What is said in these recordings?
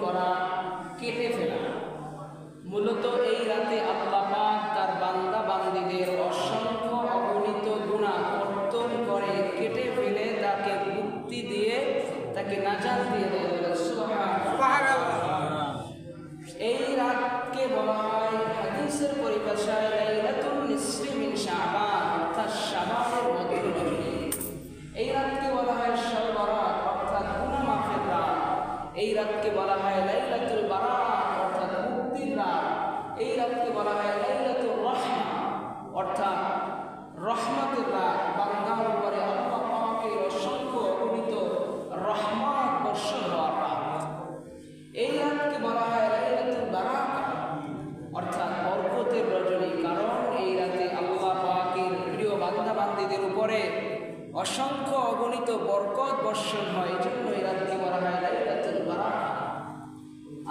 করা রহমত বর্ষণ হওয়ার রাত এই রাতকে বলা হয় লাইলাতুল বারাকা। অর্থাৎ বরকতের রজনী, কারণ এই রাতে আল্লাহ পাকের প্রিয় বান্দা উপরে অসংখ্য অগণিত বরকত বর্ষণ হয়। এই জন্য এই রাতকে বলা হয় লাইলাতুল বারাকা।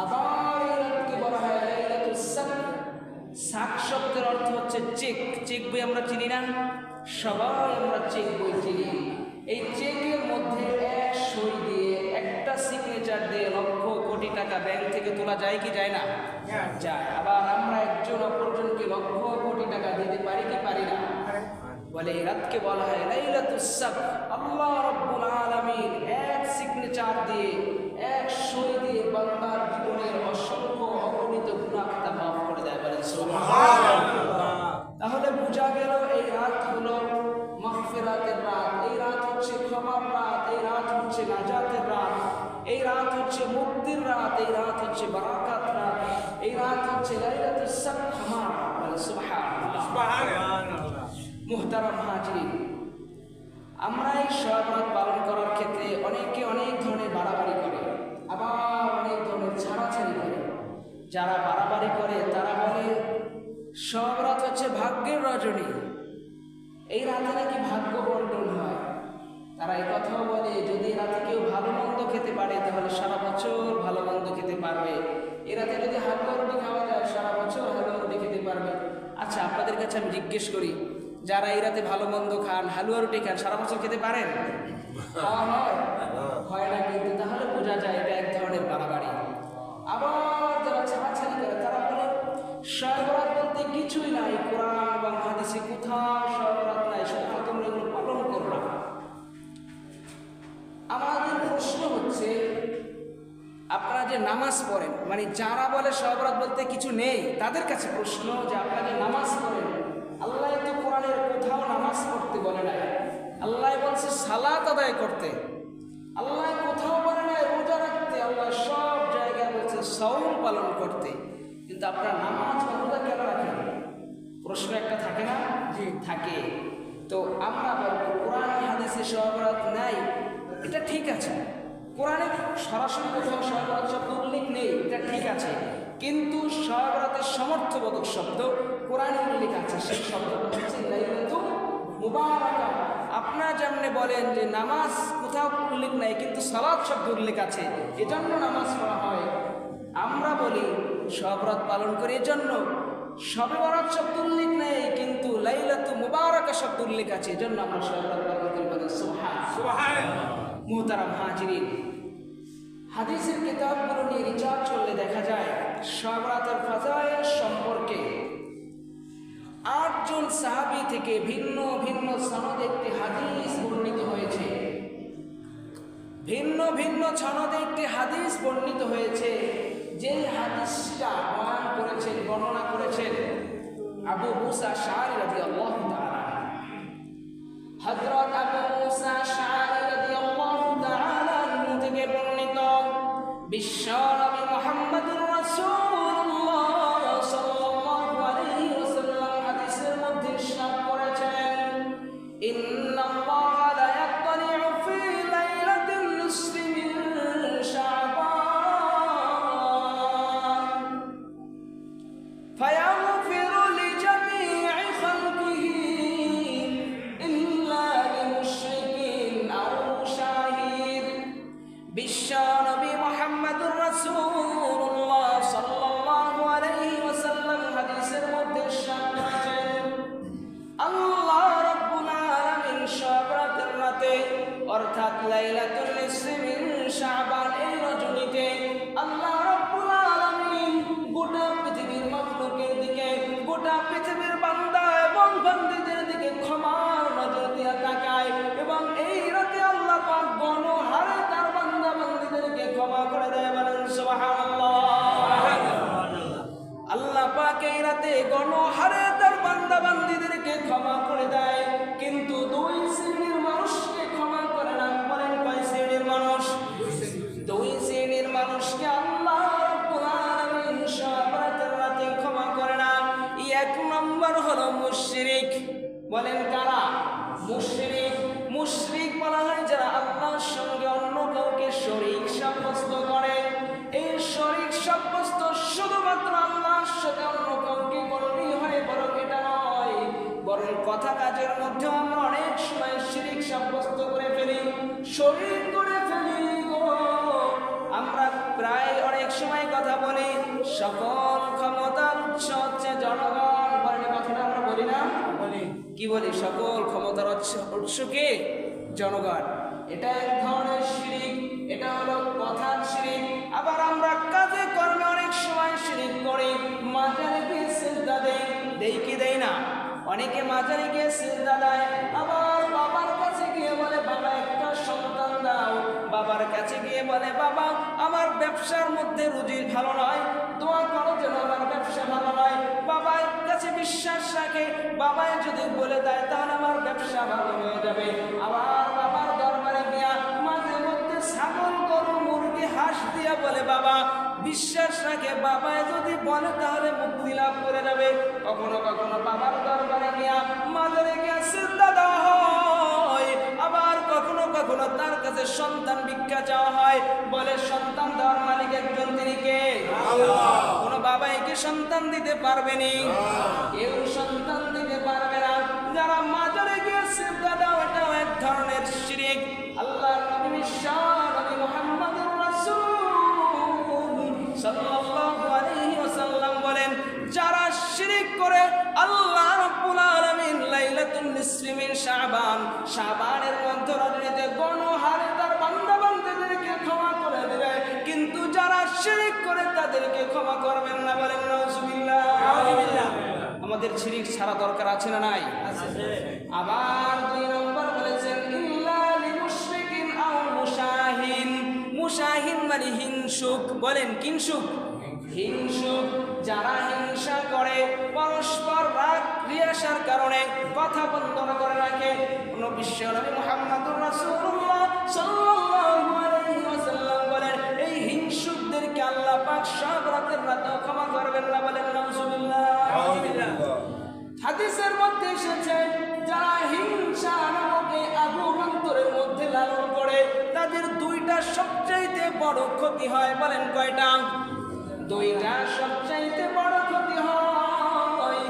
আবার এই রাতকে বলা হয় লাইলাতুল সাক সাক শব্দের অর্থ হচ্ছে চেক। চেক বই আমরা চিনি না। সবাই আমরা চেক বই চিনি। এই চেকের মধ্যে এক সই দিয়ে একটা সিগনেচার দিয়ে লক্ষ কোটি টাকা ব্যাংক থেকে তোলা যায় কি যায় না? যায়। আবার আমরা একজন অপরজনকে লক্ষ কোটি টাকা দিতে পারি কি পারি না? বলে রাতকে বলা হয় লাইলাতুস সাক আল্লাহ রাব্বুল এক সিগনেচার দিয়ে, এক সই দিয়ে বান্দার জীবনের অসংখ্য অগণিত খাতা মাফ করে দেয় সুবহানাল্লাহ। তাহলে বোঝা গেল এই রাত হলো মাগফিরাতের রাত ক্ষমার রাত এই রাত হচ্ছে নাজাতের রাত। এই রাত হচ্ছে মুক্তির রাত এই রাত হচ্ছে বারাকাত রাত। এই রাত হচ্ছে লাইলাতুস রাত সুবহানাল্লাহ। মুহতারাম হাজিরিন আমরা এই সবরাত পালন করার ক্ষেত্রে অনেকে অনেক ধরনের বাড়াবাড়ি করে আবার অনেক ধরনের ছাড়াছাড়ি করে। যারা বাড়াবাড়ি করে তারা বলে সব রাত হচ্ছে ভাগ্যের রজনী। এই রাতে নাকি ভাগ্য বন্টন হয়। তারা এই কথাও বলে, যদি রাতে কেউ ভালো মন্দ খেতে পারে, তাহলে সারা বছর ভালো মন্দ খেতে পারবে। এ রাতে যদি হালুয়া রুটি খাওয়া যায়, সারা বছর হালুয়া রুটি খেতে পারবে। আচ্ছা আপনাদের কাছে আমি জিজ্ঞেস করি, যারা এই রাতে ভালো মন্দ খান, হালুয়া রুটি খান, সারা বছর খেতে পারেন? হয়? না কিন্তু, তাহলে বোঝা যায় এটা এক ধরনের বাড়াবাড়ি। আবার যারা ছাড়াছাড়ি করে, তারা বলে সয়বরাত বলতে কিছুই নাই, কোরআন বা হাদিসে কোথাও নাই আমাদের প্রশ্ন হচ্ছে, আপনারা যে নামাজ পড়েন মানে যারা বলে সবরাত বলতে কিছু নেই, তাদের কাছে প্রশ্ন যে আপনারা যে নামাজ পড়েন, আল্লাহ তো কোরআনের কোথাও নামাজ পড়তে বলে নাই। আল্লাহ বলছে সালাত আদায় করতে। আল্লাহ কোথাও বলে নাই রোজা রাখতে, আল্লাহ সব জায়গায় বলছে সৌল পালন করতে। কিন্তু আপনারা নামাজ রোজা কেন রাখেন? প্রশ্ন একটা থাকে না? জি, থাকে। তো আমরা বলব, কোরআন হাদিসে সহবরাত নাই এটা ঠিক আছে। কোরআনে সরাসরি কোথাও সহবরাত শব্দ উল্লেখ নেই, এটা ঠিক আছে। কিন্তু সহবরাতের সমর্থবোধক শব্দ কোরআনে উল্লেখ আছে, সেই শব্দটা হচ্ছে মুবারাকা। আপনারা যেমনি বলেন যে নামাজ কোথাও উল্লেখ নাই, কিন্তু সালাদ শব্দ উল্লেখ আছে, এজন্য নামাজ পড়া হয়। আমরা বলি সবরাত পালন করি এজন্য। সবে শব্দ উল্লেখ নেই, কিন্তু লাইলাতু মুবারাকা শব্দ উল্লেখ আছে, এজন্য আমরা সবরাত পালন করি সুবহান। মুহতারাম হাজিরিন। হাদিসের কিতাবগুলো নিয়ে রিচার্জ করলে দেখা যায় সবরাতের ফাজায়ের সম্পর্কে আটজন সাহাবী থেকে ভিন্ন ভিন্ন সনদে একটি হাদিস বর্ণিত হয়েছে। ভিন্ন ভিন্ন সনদে একটি হাদিস বর্ণিত হয়েছে যে হাদিসটা বয়ান করেছেন, বর্ণনা করেছেন আবু মুসা শাহরি রাদিয়াল্লাহু তাআলা হযরত আবু বিশ্বনবী গোটা পৃথিবীর বান্দা এবং বন্দীদের দিকে ক্ষমার নজর দিয়ে তাকায় এবং এই রাতে আল্লাহ পাক গণহারে তার বান্দা বন্দীদেরকে ক্ষমা করে দেয় মুশরিক বলেন কারা? মুশরিক। মুশরিক বলা হয় যারা আল্লাহর সঙ্গে অন্য কাউকে শরীক সাব্যস্ত করে। এই শরীক সাব্যস্ত শুধুমাত্র আল্লাহর সাথে অন্য কাউকে করলেই হয়, বরং এটা নয়। বরং কথা কাজের মধ্যে আমরা অনেক সময় শিরিক সাব্যস্ত করে ফেলি শরীর করে ফেলি আমরা প্রায় অনেক সময় কথা বলি, সকল ক্ষমতার উৎস হচ্ছে জনগণ। কি বলি, সকল ক্ষমতার উৎস উৎস জনগণ। এটা এক ধরনের শিরিক, এটা হলো কথার শিরিক। আবার আমরা কাজে কর্মে অনেক সময় শিরিক করি মাজারে গিয়ে সিজদা দেই দেই কি দেই না? অনেকে মাজারে গিয়ে সিজদা দেয়, আবার বাবার কাছে গিয়ে বলে, বাবা, একটা সন্তান দাও। বাবার কাছে গিয়ে বলে, বাবা, আমার ব্যবসার মধ্যে রুজি ভালো নয়, দোয়া করো যেন আমার ব্যবসা ভালো নয়। বাবার কাছে বিশ্বাস রাখে বাবাই যদি বলে দেয়, তাহলে আমার ব্যবসা ভালো হয়ে যাবে। আবার বাবার দরবারে গিয়া মাঝে মধ্যে ছাগল, গরু, মুরগি, হাঁস দিয়া বলে, বাবা, বিশ্বাস রাখে, বাবায় যদি বলে, তাহলে মুক্তি লাভ করে যাবে। কখনো কখনো বাবার দরবারে গিয়া মাজারে গিয়া সিদ্ধা দেওয়া হয়। আবার কখনো কখনো তার কাছে সন্তান ভিক্ষা চাওয়া হয়। বলে, সন্তান দেওয়ার মালিক একজন তিনি কে? কোন বাবাই একে সন্তান দিতে পারবেনি কেউ সন্তান দিতে পারবে না। যারা মাজারে গিয়ে সিদ্ধা দাও এটাও এক ধরনের শিরিক। আল্লাহ যারা করে তার ক্ষমা করে দেবে। কিন্তু যারা শিরিক করে, তাদেরকে ক্ষমা না নাউজুবিল্লাহ আমাদের শিরিক ছাড়া দরকার আছে না নাই? আবার দুই নম্বর বলেছেন মুশাহিন। মানে হিংসুক। বলেন, কিংসুক? হিংসুক। যারা হিংসা করে, পরস্পর কারণে কথা বলেন, এই সব রাতের রাতে ক্ষমা করবেন না বলেন হাদিসের মধ্যে এসেছে, যারা হিংসা নামক এই অন্তরের মধ্যে লালন করে, তাদের দুইটা সবচাইতে বড় ক্ষতি হয়, বলেন কয়টা? দুইটা সবচাইতে বড় ক্ষতি হয়।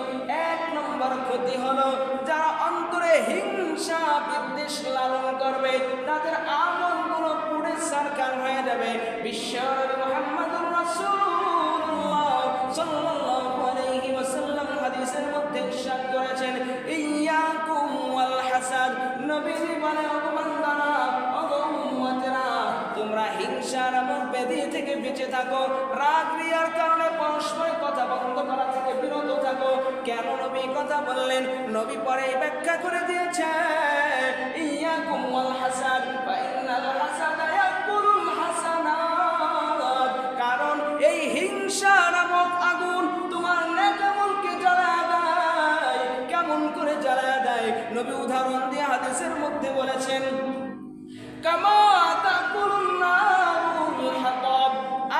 এক নম্বর ক্ষতি হলো, যারা অন্তরে হিংসা বিদ্বেষ লালন করবে, তাদের আমলগুলো পুড়ে সরকার হয়ে যাবে। বিশ্ব মোহাম্মদুর রাসূলুল্লাহ মধ্যে ইরশাদ করেছেন, ইয়াকুম ওয়াল হাসাদ নবীজি বলে অগম্মতরা তোমরা হিংসা নামক ব্যাধি থেকে বেঁচে থাকো, রাগ রিয়ার কারণে পরস্পর কথা বন্ধ করা থেকে বিরত থাকো। কেন নবী কথা বললেন? নবী পরে ব্যাখ্যা করে দিয়েছে, ইয়াকুম ওয়াল হাসাদ ফা ইন্নাল হাসাদা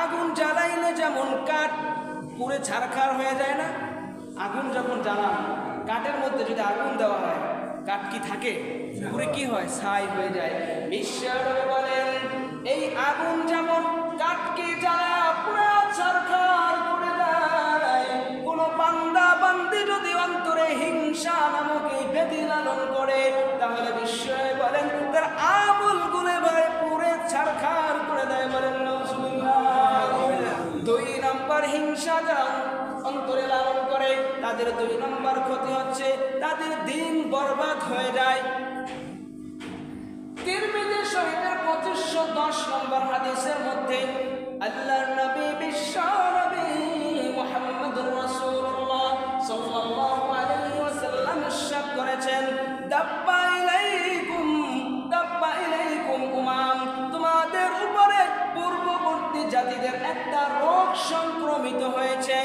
আগুন জ্বালাইলে যেমন কাঠ, পুড়ে ছারখার হয়ে যায় না? আগুন যখন জ্বালান, কাঠের মধ্যে যদি আগুন দেওয়া হয়, কাঠ কি থাকে? পুরে কি হয়? ছাই হয়ে যায়। বিশ্বনবী বলেন, এই আগুন যেমন অন্তরে লালন করে, তাদের দুই নম্বর ক্ষতি হচ্ছে তাদের দিন বরবাদ হয়ে যায়। শরীফের পঁচিশশো দশ নম্বর হাদিসের মধ্যে, আল্লাহর নবী সাল্লাল্লাহু আলাইহি ওয়াসাল্লাম ইরশাদ করেছেন, দাব্বা ইলাইকুম দাব্বা ইলাইকুম উমাম, তোমাদের উপরে পূর্ববর্তী জাতিদের একটা রোগ সংক্রমিত হয়েছে।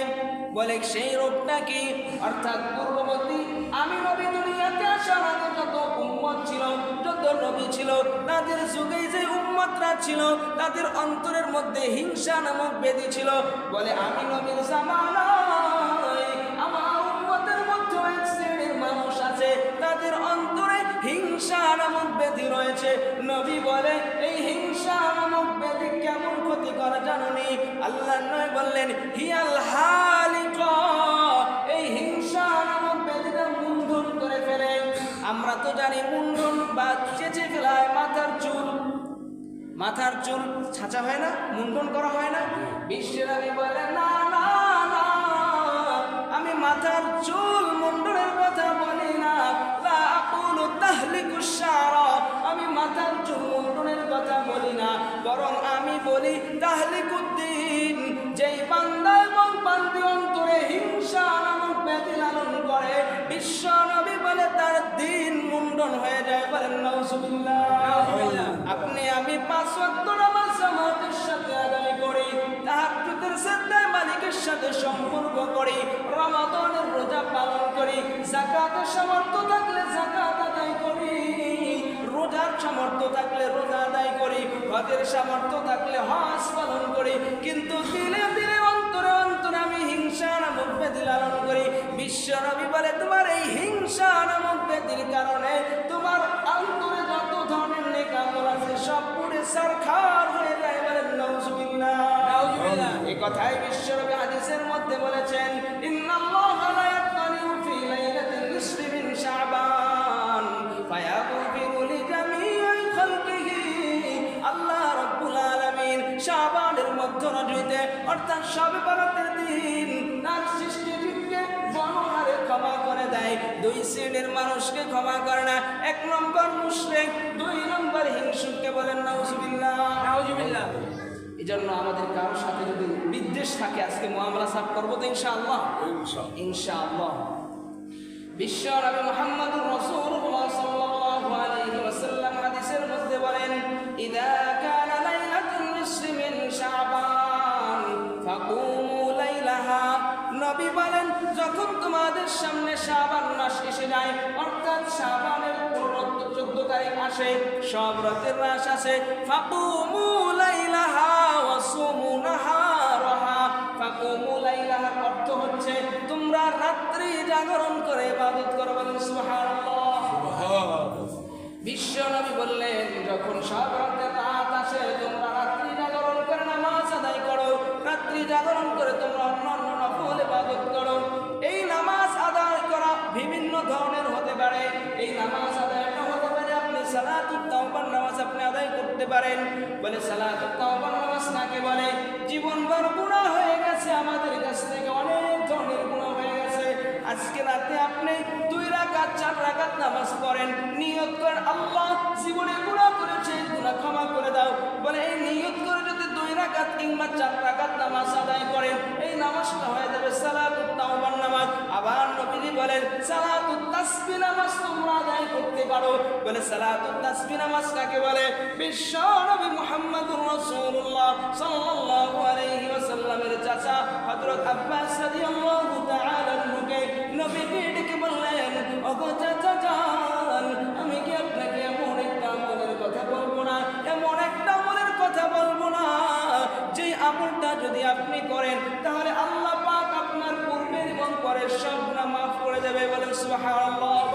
বলে সেই রোগটা কি অর্থাৎ পূর্ববর্তী আমি নবী দুনিয়াতে আসার আগে যত উম্মত ছিল, যত নবী ছিল, তাদের যুগে যে উম্মতরা ছিল, তাদের অন্তরের মধ্যে হিংসা নামক বেদি ছিল। বলে, আমি নবীর জামানায় আমার মধ্যে শ্রেণির মানুষ আছে, তাদের অন্তরে হিংসা নামক ব্যাধি রয়েছে। নবী বলে ক্ষতি করে জানুনি। আল্লাহ নয় বললেন, হিয়াল হালিক, এই হিংসা নামক ব্যাধিটা মুন্ডন করে ফেলে। আমরা তো জানি মুন্ডন বা চেঁচে ফেলায় মাথার চুল। মাথার চুল ছাঁচা হয় না, মুন্ডন করা হয় না। বিশ্বের আমি বলে, না না না, আমি মাথার চুল মুন্ডনের কথা বলি না। লা আকুলু বলি না, বরং আমি বলি, তাহলিকুদ্দিন, যেই বান্দা এবং বান্দি অন্তরে হিংসা নামক ব্যাধি লালন করে, বিশ্ব নবী বলে তার দিন মুন্ডন হয়ে যায় বলেন আপনি আমি পাঁচ নামাজ জামাতের সাথে আদায় করি, তাহাজ্জুদের সাথে মালিকের সাথে সম্পর্ক করি, রমাদানের রোজা পালন করি, যাকাতের সামর্থ্য থাকলে যাকাত আদায় সামর্থ্য থাকলে রোজা আদায় করি হজের সামর্থ্য থাকলে হজ পালন করি কিন্তু দিলে দিলে অন্তরে অন্তরে আমি হিংসা নামক ব্যাধি লালন করি। বিশ্ব নবী বলে তোমার এই হিংসা নামক ব্যাধির কারণে তোমার অন্তরে যত ধরনের নেকামল আছে সব পুরে সরকার হয়ে যায় বলেন নাউজুবিল্লাহ। এই কথাই বিশ্ব নবী হাদিসের মধ্যে বলেছেন ইন্নাল্লাহা লা ইয়াতলিউ ফি লাইলাতিন নিসফি মিন শাবান। শাবানের মধ্য রজনীতে অর্থাৎ শবে বরাতের দিন তার সৃষ্টি জীবকে গণহারে ক্ষমা করে দেয়। দুই শ্রেণির মানুষকে ক্ষমা করে না এক নম্বর মুশরিক দুই নম্বর হিংসুককে বলেন নাউজুবিল্লাহ। নাউজুবিল্লাহ। এই জন্য আমাদের কারোর সাথে যদি বিদ্বেষ থাকে আজকে মামলা সাফ করব তো ইনশাআল্লাহ। ইনশাআল্লাহ। বিশ্ব নবী মুহাম্মদুর রাসূলুল্লাহ সাল্লাল্লাহু আলাইহি ওয়াসাল্লাম হাদিসের মধ্যে বলেন ইদা সামনে শাবান মাস এসে যায়। অর্থাৎ শাবানের চোদ্দ তারিখ আসে সব রাতের মাস আসে। ফাকুমু লাইলাহা ওয়া সুমু নাহারাহা। ফাকুমু লাইলাহার অর্থ হচ্ছে তোমরা রাত্রি জাগরণ করে ইবাদত করো বলেন সুবহানাল্লাহ। বিশ্ব নবী বললেন যখন সব রাতের রাত আসে তোমরা রাত্রি জাগরণ করে নামাজ আদায় করো। রাত্রি জাগরণ করে তোমরা অন্য অন্য নফল ইবাদত করো। ধরনের হতে পারে, এই নামাজ আদায়টা হতে পারে, আপনি সালাতুত তাওবার নামাজ আপনি আদায় করতে পারেন। বলে সালাতুত তাওবার নামাজ নাকে বলে? জীবনভর গুনাহ হয়ে গেছে, আমাদের কাছ থেকে অনেক ধরনের গুনাহ হয়ে গেছে। আজকে রাতে আপনি দুই রাকাত, চার রাকাত নামাজ পড়েন, নিয়ত করেন, আল্লাহ জীবনে গুনাহ করেছে গুনাহ ক্ষমা করে দাও। বলে এই নিয়ত করে যদি দুই রাকাত কিংবা চার রাকাত নামাজ আদায় করেন, এই নামাজটা হয়ে যাবে সালাতুত তাওবার নামাজ আবার নবীজি বলেন, সালাতুত তাসবিহ নামাজ তোমরা আদায় করতে পারো। বলে সালাতুত তাসবিহ নামাজ বলে? বিশ্ব নবী মুহাম্মদুর রাসূলুল্লাহ সাল্লাল্লাহু আলাইহি ওয়াসাল্লামের চাচা হযরত আব্বাস রাদিয়াল্লাহু তাআলা আনহুকে নবীজি ডেকে বললেন, ওগো চাচা জান, আমি কি আপনাকে এমন একটা আমলের কথা বলব না? এমন একটা আমলের কথা বলব না, যে আমলটা যদি আপনি করেন, তাহলে আল্লাহ পাক আপনার পূর্বের এবং পরের সব গুনাহ মাফ করে দেবে বলেন সুবহানাল্লাহ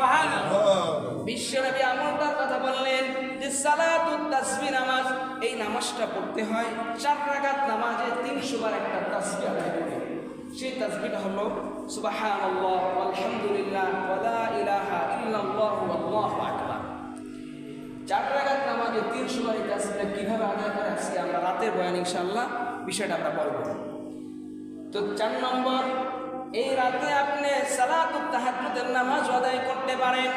বিশ্বনবী আমলটার কথা বললেন যে সালাতুত তাসবিহ নামাজ এই নামাজটা পড়তে হয় চার রাকাত নামাজে তিনশো বার একটা তাসবিহ আদায় করে। সেই তাসবিহটা হলো সুবহানাল্লাহ আলহামদুলিল্লাহ ওয়ালা ইলাহা ইল্লাল্লাহু আল্লাহু আকবার। চার রাকাত নামাজে তিনশো বার এই তাসবিহটা কীভাবে আদায় করে আজকে আমরা রাতের বয়ান ইনশাআল্লাহ বিষয়টা আমরা বলব। তো চার নম্বর, এই রাতে আপনি তাহাজ্জুদের নামাজ আদায় করতে পারেন।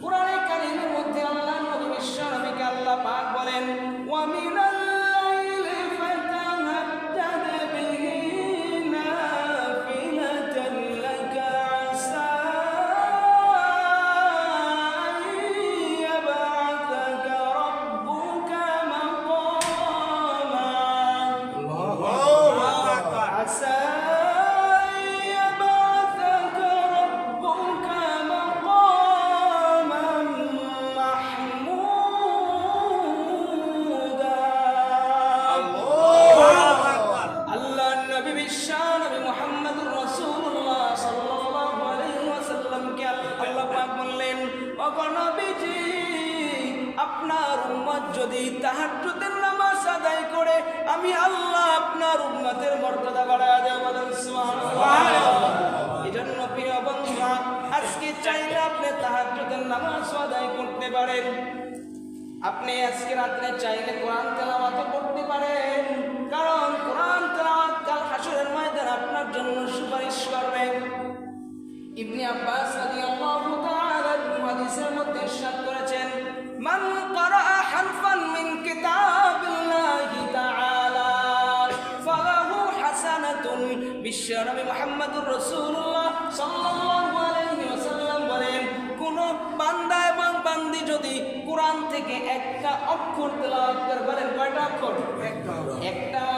পুরাণে কারীমের মধ্যে আল্লাহ নবী বিশ্ব নবীকে আল্লাহ পাক বলেন, ওয়া আপনার উম্মত যদি তাহাজ্জুদের নামাজ আদায় করে, আমি আল্লাহ আপনার উম্মতের মর্যাদা বাড়ায় দেব বলেন, সুবহানাল্লাহ। এজন্য প্রিয় বন্ধুরা, আজকে নামাজ আদায় করতে পারেন। আপনি আজকে রাত্রে চাইলে কোরআন তেলাওয়াত করতে পারেন। কারণ কোরআন তেলাওয়াত কাল হাসরের ময়দানে আপনার জন্য সুপারিশ করবে। ইবনে আব্বাস রাদিয়াল্লাহু হাদিসের মধ্যে ইরশাদ করেছেন মান ক্বারাআ হারফান মিন কিতাবিল্লাহি তাআলা ফালাহু হাসানাতুন বিশ্বনবী মুহাম্মদুর রাসূলুল্লাহ সাল্লাল্লাহু আলাইহি ওয়াসাল্লাম বলেন কোন বান্দা এবং বান্দি যদি কোরআন থেকে একটা অক্ষর তেলাওয়াত করে বলেন কয়টা অক্ষর? একটা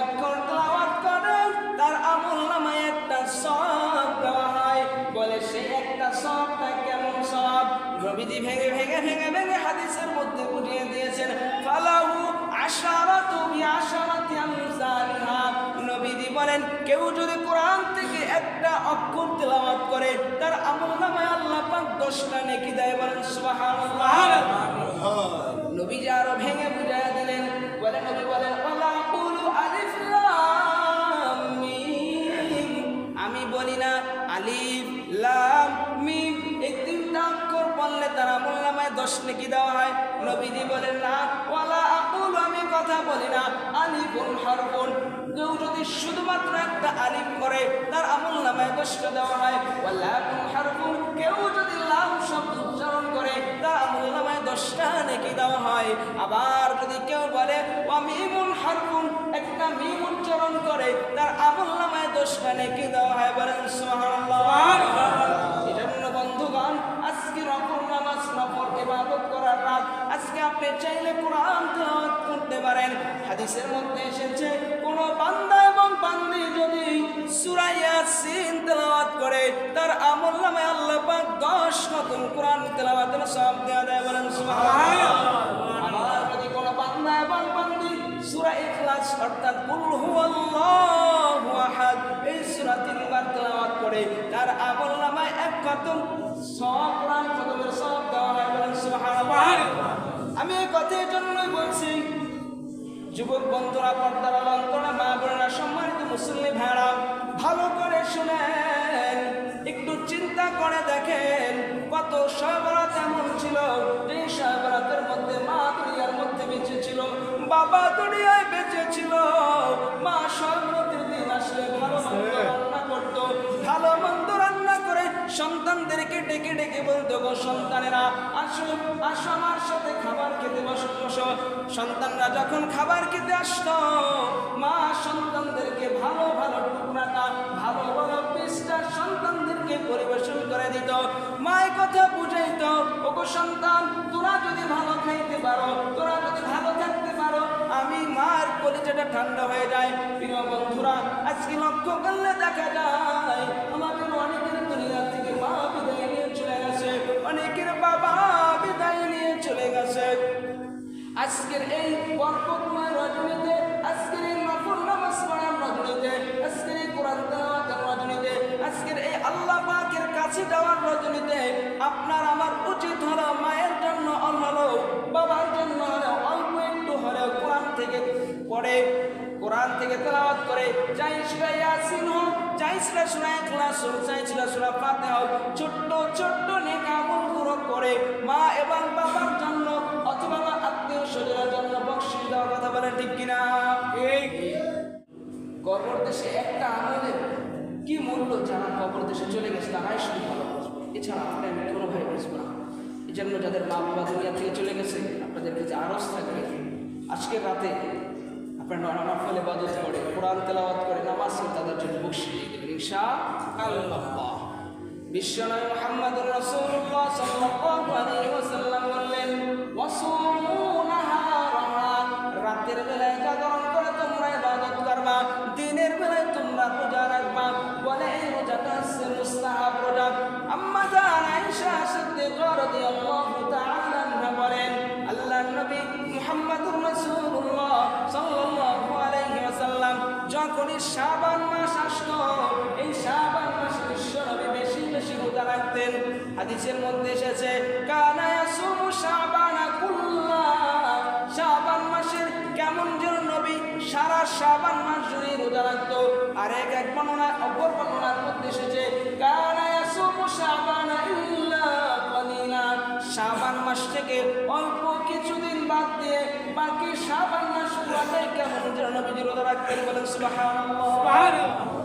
অক্ষর। তেলাওয়াত করে তার আমল নামায় একটা সব দেওয়া হয়। বলে সেই একটা সব নবীজি ভেঙে ভেঙে ভেঙে ভেঙে হাদিসের মধ্যে বুঝিয়ে দিয়েছেন ফালাহু আশারাতু বিআশারাতি আমসালিহা নবীজি বলেন কেউ যদি কোরআন থেকে একটা অক্ষর তেলাওয়াত করে তার আমল নামায় আল্লাহ পাক দশটা নেকি দেয় বলেন সুবহানাল্লাহ। নবীজি আরও ভেঙে বুঝাইয়া দিলেন বলে নবী দশ নেকি দেওয়া হয়? নবীজি বলেন, না, ওয়ালা আকুল, আমি কথা বলি না। আলিফুন হরফুন। কেউ যদি শুধুমাত্র একটা আলিফ করে, তার আমল নামায় দশটা দেওয়া হয়। ওয়ালাকুন হরফুন। কেউ যদি লাম শব্দ উচ্চারণ করে, তার আমল নামায় দশটা নেকি দেওয়া হয়। আবার যদি কেউ বলে ওয়ামিমুন হরফুন। একটা মিম উচ্চারণ করে, তার আমল নামায় দশটা নেকি দেওয়া হয়। বলেন, সুবহানাল্লাহ। নফল করার রাত। আজকে আপনি চাইলে কোরআন তেলাওয়াত করতে পারেন। হাদিসের মধ্যে এসেছে, কোন বান্দা এবং বান্দি যদি সূরা ইয়াসিন তেলাওয়াত করে, তার আমল নামায় আল্লাহ পাক 10 নতুন কোরআন তেলাওয়াতের সওয়াব দেওয়া দেয় বলেন সুবহানাল্লাহ। আবার যদি কোন বান্দা এবং বান্দি সূরা ইখলাস অর্থাৎ কুল হুয়াল্লাহু আহাদ এই সূরা তিনবার তেলাওয়াত করে, তার আমল নামায় এক খতম সব সব যুবক বন্ধুরা, পর্দার অন্তরা মা বোনেরা, সম্মানিত মুসলিম ভেড়া ভালো করে শুনেন একটু চিন্তা করে দেখেন, কত সবরাত এমন ছিল যে সবরাতের মধ্যে মা দুনিয়ার মধ্যে বেঁচে ছিল, বাবা দুনিয়ায় বেঁচে ছিল, মা সবরাতের সন্তানদেরকে ডেকে ডেকে বলতো, গো সন্তানেরা, আসো আসো আমার সাথে খাবার খেতে বসো বসো। সন্তানরা যখন খাবার খেতে আসতো, মা সন্তানদেরকে ভালো ভালো টুকরাটা, ভালো ভালো পিসটা সন্তানদেরকে পরিবেশন করে দিত। মায়ের কথা বুঝাইতো, ওগো সন্তান, তোরা যদি ভালো খাইতে পারো, তোরা যদি ভালো থাকতে পারো, আমি মার কলিজাটা ঠান্ডা হয়ে যায়। প্রিয় বন্ধুরা, আজকে লক্ষ্য করলে দেখা যায়, আমাদের আজকের এই বরকতময় রজনীতে আজকের এই নফল নামাজ পড়ার রজনীতে আজকের এই কোরআন তেলাওয়াতের রজনীতে আজকের এই আল্লাহ পাকের কাছে যাওয়ার রজনীতে আপনার আমার উচিত হলো মায়ের জন্য হলো বাবার জন্য হলো অল্প একটু হলেও কোরআন থেকে পড়ে, কোরআন থেকে তেলাওয়াত করে। চাই ইয়াসিন হোক চাই সেটা সুরা ইখলাস হোক চাই সুরা ফাতিহা হোক, ছোট্ট ছোট্ট নেক আমলগুলো করে মা এবং বাবার জন্য ঠিক কিনা? কবর দেশে একটা আমলের কি মূল্য যারা কবর দেশে চলে গেছে তারাই শুধু ভালো বুঝবে এছাড়া আপনি আমি কোনোভাবে বুঝব না। এই জন্য যাদের মা বাবা দুনিয়া থেকে চলে গেছে আপনাদের কাছে আরস থাকবে আজকের রাতে আপনারা নফল ইবাদত করে, কোরআন তেলাওয়াত করে, নামাজ তাদের জন্য বসে দিয়ে দেবেন আলাইহি ওয়াসাল্লাম বললেন যখনই শাবান মাস আসলো, এই সাবান মাসে বিশ্বনবী বেশি বেশি রোজা রাখতেন। হাদিসের মধ্যে এসেছে কানায়া সুমু সাবান কুল্লা। শাবান মাসের কেমন যেন নবী সারা সাবান মাস জুড়ে রোজা রাখতো। আর এক এক বর্ণনা, অপর বর্ণনার মধ্যে এসেছে কানায়া সুমু শাবানা সাবান মাস থেকে অল্প কিছুদিন বাদ দিয়ে বাকি শাবান পুরাটাই কেমন নবীজি রোজা রাখতেন বলেন সুবহানাল্লাহ।